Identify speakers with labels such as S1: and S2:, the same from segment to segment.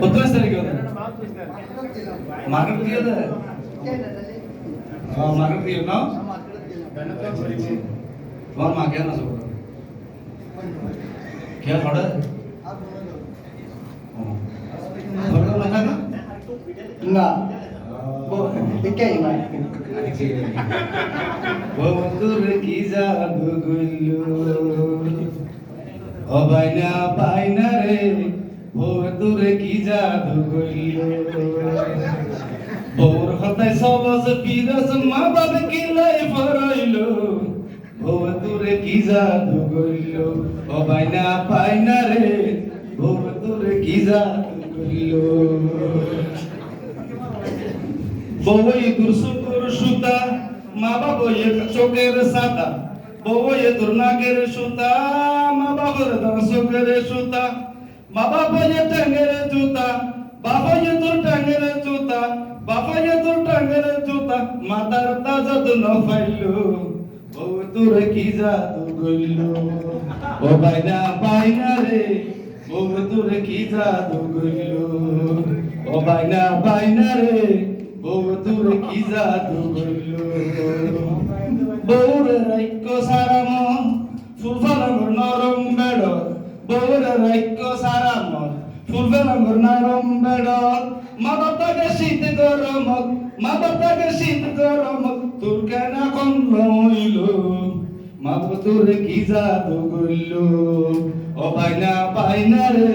S1: Kottala sir ಈಗ ಮಾರ್ಗದ ಮಾರ್ಗದ ನಾವು ಫೋನ್ ಮಾಕ್ಯಾನ ಸ್ವಲ್ಪ ಕೇಳ
S2: ಹೊಡ ಹ್ಞೂ ಇಲ್ಲ
S1: বন্ধুর কি জাদু গইলো ও বাইনা বাইনা রে বন্ধুর কি জাদু গইলো বউর মা বাবা কি লাই ফরাইলো বন্ধুর কি জাদু গইলো ও বাইনা বাইনা রে বউই দুরসুকুর সুতা, মা বাবয়ে চোখের সাদা বউয়ে তোর নাকের সুতা, মা বাবার দর্শকের সুতা। মা বাবয়ে টাঙ্গের জুতা, বাবয়ে তোর টাঙ্গের জুতা, বাবয়ে তোর টাঙ্গের জুতা। মাতার তা যত্ন পাইলো, বউ তোর কি জাদু গইলো। ও বাইনা বাইনা রে, বউ তোর কি জাদু গইলো। ও বাইনা বাইনা রে বউ তোর কি জাদু গইলো বউর রাইক্য সারাম ফুলফালাঙ্গর নরম বেড়। বউর রাইক্য সারাম ফুলফালাঙ্গর নরম বেড়। মা বাবাকে শীত গরম, মা বাবাকে শীত গরম, তোর কেন এখন হইল? মা তোর কি জাদু গইল ও বাইনা বাইনা রে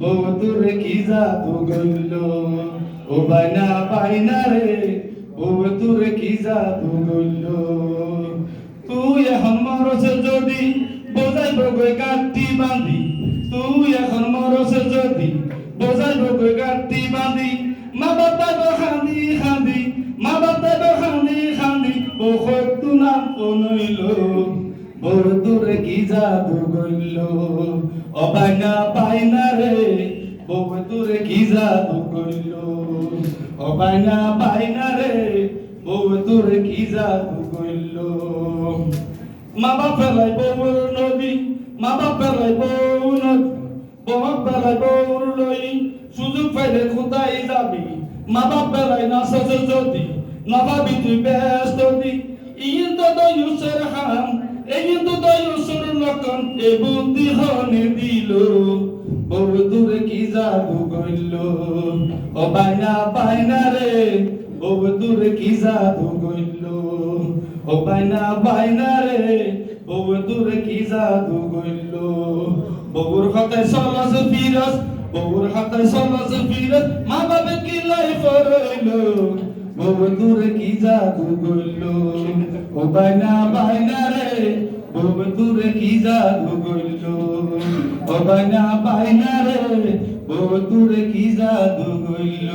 S1: বউ তোর কি জাদু গইল ও বাইনা বাইনা রে বউ তোর কি জাদু গইল তুই এখন মরছ যদি বোঝাইব গই গাঁটি বান্ধি তুই এখন মরছ যদি বোঝাইব গই গাঁটি বান্ধি মা বাতাইব খান্দি খান্দি মা বাতাইব খান্দি খান্দি বহুত তুনা পনইল বড় দূরে কি জাদু গইল বাইনা বাইনা রে বউ দূরে কি জাদু গইল ও বাইনা বাইনা রে বউ দূরে কি জাদু গইল মা বাপ ফেলাই বউর নদী মা বাপ ফেলাই বউ নদী বউ ফেলাই বউর নই সুযোগ পাইলে কোথায় যাবি? মা বাপ ফেলাই না সজ যদি না ভাবি তুই ব্যস্ত দি। ইন তো দয়ুসের হাম, এই তো দয়ুসের লকন এ বুদ্ধি হনে ও বাইনা বাইনা রে, বউ দূরে কি জাদু গইল? ও বাইনা বাইনা রে, বউ দূরে কি জাদু গইল? বউর হাতে সলস ফিরস বউর হাতে সলস ফিরস মা বাবা কি লাই ফরইল বউ দূরে কি জাদু গইল? ও বাইনা বাইনা রে, বউ কি জাদু গইল? ও বাইনা বাইনা রে বউ দূরে কি জাদু গইল